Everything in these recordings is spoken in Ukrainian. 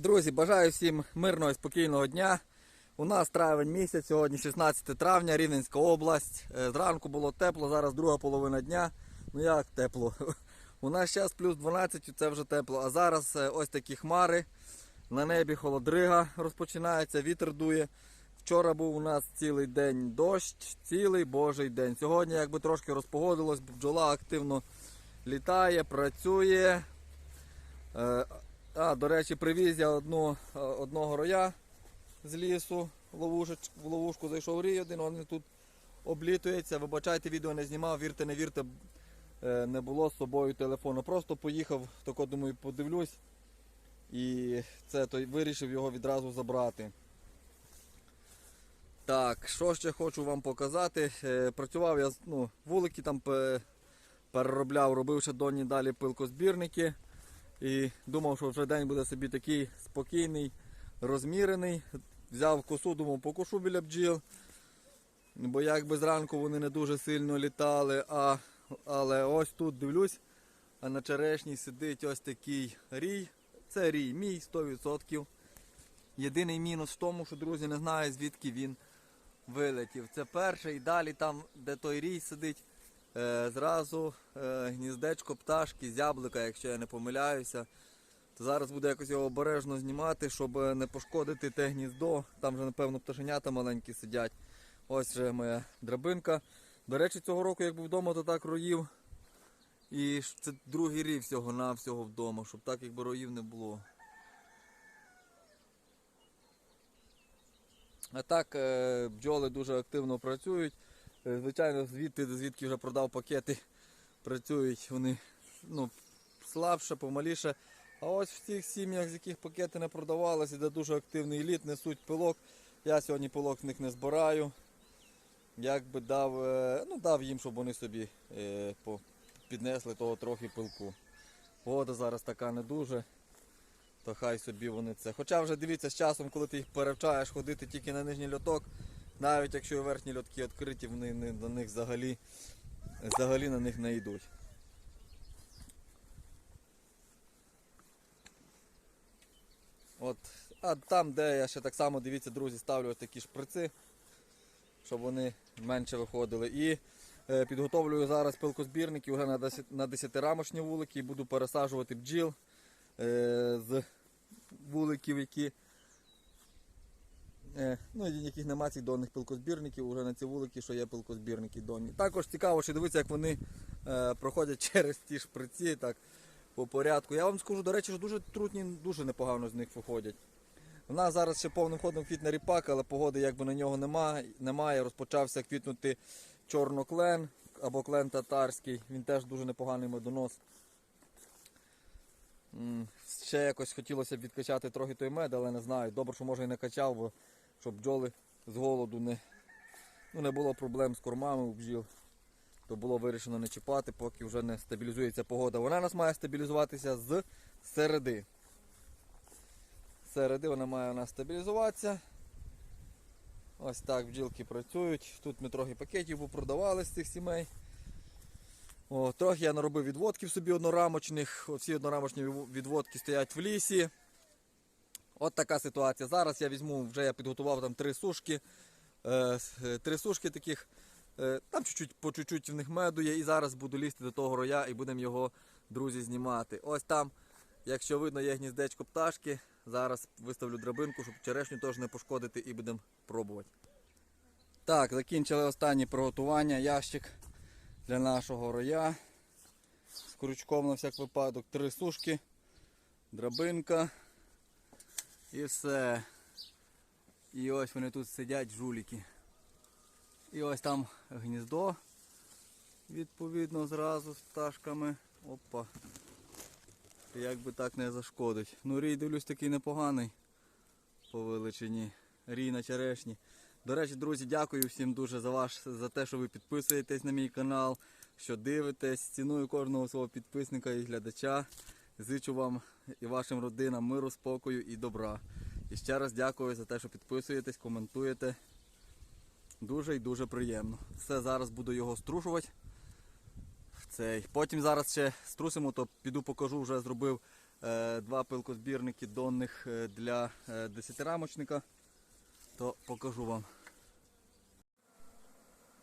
Друзі, бажаю всім мирного і спокійного дня. У нас травень місяць, сьогодні 16 травня, Рівненська область. Е, Зранку було тепло, зараз друга половина дня. Ну як тепло? У нас зараз плюс 12, це вже тепло. А зараз е, ось такі хмари. На небі холодрига розпочинається, вітер дує. Вчора був у нас цілий день дощ, цілий божий день. Сьогодні якби трошки розпогодилось, бджола активно літає, працює. А, до речі, привіз я одну, е, одного роя з лісу, ловушеч- в ловушку зайшов рій один, він тут облітується. Вибачайте, відео не знімав, вірте, не вірте, е, не було з собою телефону. Просто поїхав, тако думаю, подивлюсь. І це той вирішив його відразу забрати. Так, що ще хочу вам показати. Е, Працював я ну, вулики там переробляв, робив ще донні далі пилкозбірники. І думав, що вже день буде собі такий спокійний, розмірений. Взяв косу, думав, покушу біля бджіл. Бо якби зранку вони не дуже сильно літали. А, але ось тут дивлюсь, а на черешні сидить ось такий рій. Це рій мій 100%. Єдиний мінус в тому, що друзі не знаю звідки він вилетів. Це перший, і далі там, де той рій сидить, зразу е, гніздечко пташки, зяблика, якщо я не помиляюся. То зараз буду якось його обережно знімати, щоб е, не пошкодити те гніздо. Там вже, напевно, пташенята маленькі сидять. Ось вже моя драбинка. До речі, цього року, як був вдома, то так роїв. І це другий рій всього-навсього вдома, щоб так якби роїв не було. А так е, бджоли дуже активно працюють. Е, Звичайно, звідти, звідки вже продав пакети, працюють вони ну, слабше, помаліше. А ось в цих сім'ях, з яких пакети не продавалися, де дуже активний лід, несуть пилок. Я сьогодні пилок з них не збираю. Як би дав, е, ну, дав їм, щоб вони собі е, піднесли того трохи пилку. Погода зараз така не дуже то хай собі вони це. Хоча вже дивіться з часом, коли ти їх перевчаєш ходити тільки на нижній льоток, навіть якщо верхні льотки відкриті, вони не, на них взагалі, взагалі на них не йдуть. От, а там, де я ще так само, дивіться, друзі, ставлю ось такі шприци, щоб вони менше виходили. І е, підготовлюю зараз пилкозбірники вже на 10, на 10-рамочні вулики і буду пересаджувати бджіл е, з вуликів, які е, ну, яких нема цих донних пилкозбірників, уже на ці вулики, що є пилкозбірники донні. Також цікаво, що дивитися, як вони е, проходять через ті шприці так, по порядку. Я вам скажу, до речі, що дуже трутні, дуже непогано з них виходять. У нас зараз ще повним ходом квітне ріпак, але погоди якби на нього немає. немає. Розпочався квітнути чорноклен або клен татарський. Він теж дуже непоганий медонос. Ще якось хотілося б відкачати трохи той мед, але не знаю. Добре, що може і не качав, бо щоб бджоли з голоду не, ну, не було проблем з кормами у бджіл. То було вирішено не чіпати, поки вже не стабілізується погода. Вона нас має стабілізуватися з середи. З середи вона має у нас стабілізуватися. Ось так бджілки працюють. Тут ми трохи пакетів попродавали з цих сімей. О, трохи я наробив відводків собі однорамочних. Оці однорамочні відводки стоять в лісі. От така ситуація. Зараз я візьму, вже я підготував там три сушки. Е, е, три сушки таких. Е, там чуть-чуть, по чуть-чуть в них меду є. І зараз буду лізти до того роя і будемо його, друзі, знімати. Ось там, якщо видно, є гніздечко пташки. Зараз виставлю драбинку, щоб черешню теж не пошкодити і будемо пробувати. Так, закінчили останнє приготування. Ящик для нашого роя. З крючком на всяк випадок. Три сушки, драбинка і все. І ось вони тут сидять жуліки. І ось там гніздо. Відповідно зразу з пташками. Опа. Як би так не зашкодить. Ну рій дивлюсь такий непоганий по величині. Рій на черешні. До речі, друзі, дякую всім дуже за ваш за те, що ви підписуєтесь на мій канал, що дивитесь. Ціную кожного свого підписника і глядача. Зичу вам і вашим родинам миру, спокою і добра. І ще раз дякую за те, що підписуєтесь, коментуєте. Дуже і дуже приємно. Все, зараз буду його струшувати. Цей. Потім зараз ще струсимо, то піду покажу, вже зробив е, два пилкозбірники донних е, для е, десятирамочника, то покажу вам.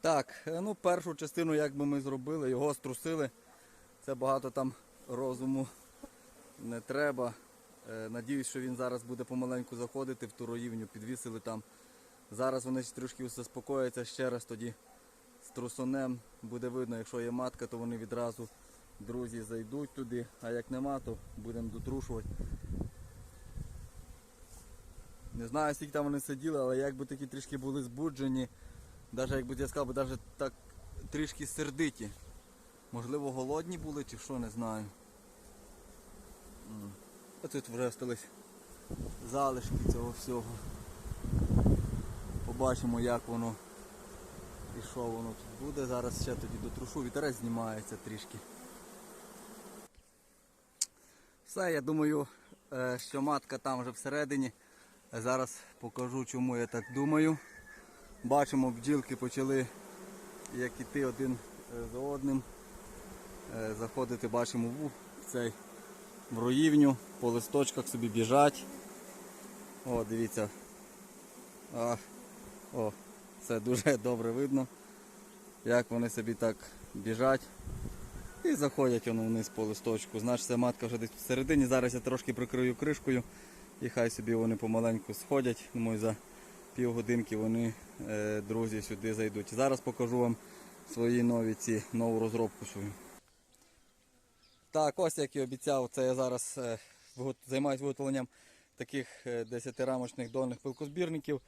Так, е, ну першу частину як би ми зробили, його струсили. Це багато там розуму не треба. Е, Надіюсь, що він зараз буде помаленьку заходити в ту роївню, підвісили там. Зараз вони ж трішки заспокояться ще раз тоді з трусонем. Буде видно, якщо є матка, то вони відразу друзі зайдуть туди, а як нема, то будемо дотрушувати. Не знаю, скільки там вони сиділи, але якби такі трішки були збуджені, навіть якби я сказав, навіть так трішки сердиті. Можливо, голодні були чи що, не знаю. А тут вже остались залишки цього всього. Побачимо, як воно і що воно тут буде. Зараз ще тоді дотрушу, вітерець знімається трішки. Все, я думаю, е, що матка там вже всередині. Зараз покажу, чому я так думаю. Бачимо, бджілки почали як іти один е, за одним. Е, Заходити бачимо в цей в роївню, по листочках собі біжать. О, дивіться. А, о, це дуже добре видно, як вони собі так біжать. І заходять воно вниз по листочку. Значить, ця матка вже десь всередині. Зараз я трошки прикрию кришкою і хай собі вони помаленьку сходять. Думаю, за півгодинки вони, е, друзі, сюди зайдуть. Зараз покажу вам свої нові ці нову розробку свою. Так, ось як і обіцяв, це я зараз е, займаюся виготовленням таких е, 10-рамочних дольних пилкозбірників.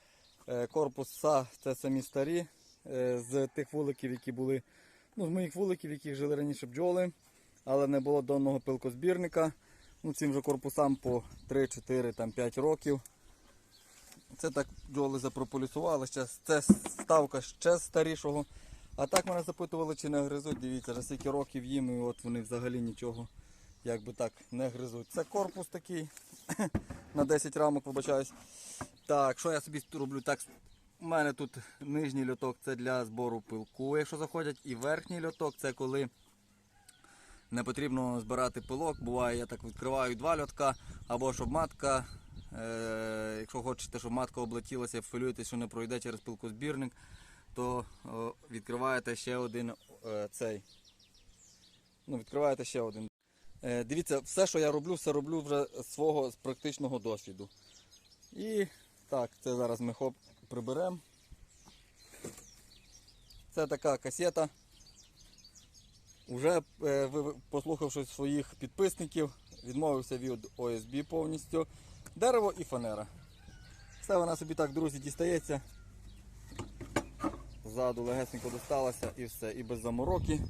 Е, Корпуса це самі старі е, з тих вуликів, які були, ну, з моїх вуликів, в яких жили раніше бджоли, але не було донного пилкозбірника. Ну, цим же корпусам по 3, 4, там, 5 років. Це так бджоли запрополісували. Це ставка ще старішого. А так мене запитували, чи не гризуть. Дивіться, вже скільки років їм, і от вони взагалі нічого як би так не гризуть. Це корпус такий на 10 рамок, вибачаюсь. Так, що я собі роблю? Так, у мене тут нижній льоток це для збору пилку, якщо заходять, і верхній льоток це коли не потрібно збирати пилок. Буває, я так відкриваю два льотка, або щоб матка, е, якщо хочете, щоб матка облетілася, хвилюєтесь, що не пройде через пилкозбірник, то відкриваєте ще один е, цей. Ну, відкриваєте ще один. Е, дивіться, все, що я роблю, все роблю вже з свого з практичного досвіду. І так, це зараз ми хоп приберемо. Це така касета. Уже е, послухавши своїх підписників, відмовився від ОСБ повністю. Дерево і фанера. Все вона собі так, друзі, дістається. Ззаду легесенько досталася і все, і без замороки.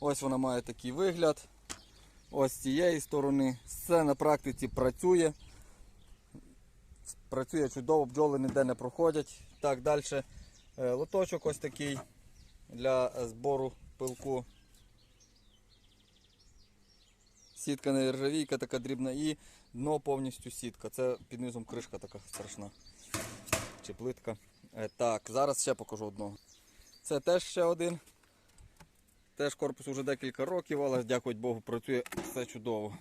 Ось вона має такий вигляд. Ось з цієї сторони. Все на практиці працює. Працює чудово, бджоли ніде не проходять. Так, далі лоточок ось такий для е, збору пилку. Сітка не ржавійка, така дрібна і дно повністю сітка. Це під низом кришка така страшна. Чи плитка. Е, Так, зараз ще покажу одного. Це теж ще один. Теж корпус вже декілька років, але дякувати Богу, працює все чудово.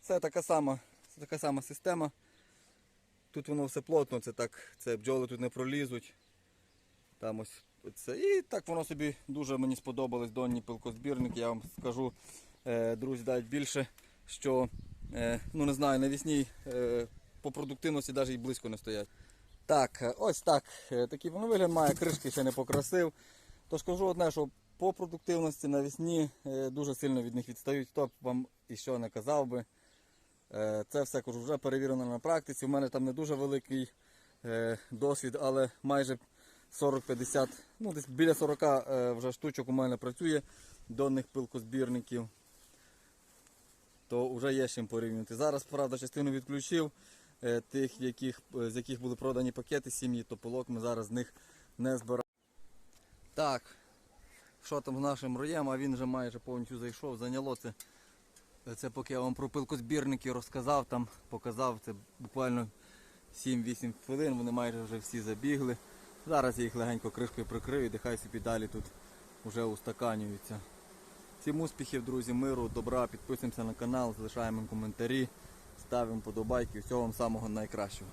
Це така сама, це така сама система. Тут воно все плотно, це так, це бджоли тут не пролізуть. Там ось це. І так воно собі дуже мені сподобалось донні пилкозбірник. Я вам скажу, друзі, дають більше, що е, ну не знаю, навісні е, по продуктивності навіть і близько не стоять. Так, е, ось так. е, Такий воно вигляд має, кришки ще не покрасив. То скажу одне, що по продуктивності навісні е, дуже сильно від них відстають. Хто б вам і що не казав би. Е, Це все кажу, вже перевірено на практиці. У мене там не дуже великий е, досвід, але майже 40-50, ну десь біля 40 е, вже штучок у мене працює донних пилкозбірників. То вже є чим порівнювати. Зараз, правда, частину відключив е, тих, яких, е, з яких були продані пакети сім'ї, то пилок ми зараз з них не збираємо. Так, що там з нашим роєм, а він вже майже повністю зайшов, зайняло це. Це поки я вам про пилкозбірники розказав, там показав, це буквально 7-8 хвилин, вони майже вже всі забігли. Зараз я їх легенько кришкою прикрию, і хай собі далі тут вже устаканюються. Всім успіхів, друзі, миру, добра, підписуємося на канал, залишаємо коментарі, ставимо подобайки. Всього вам самого найкращого.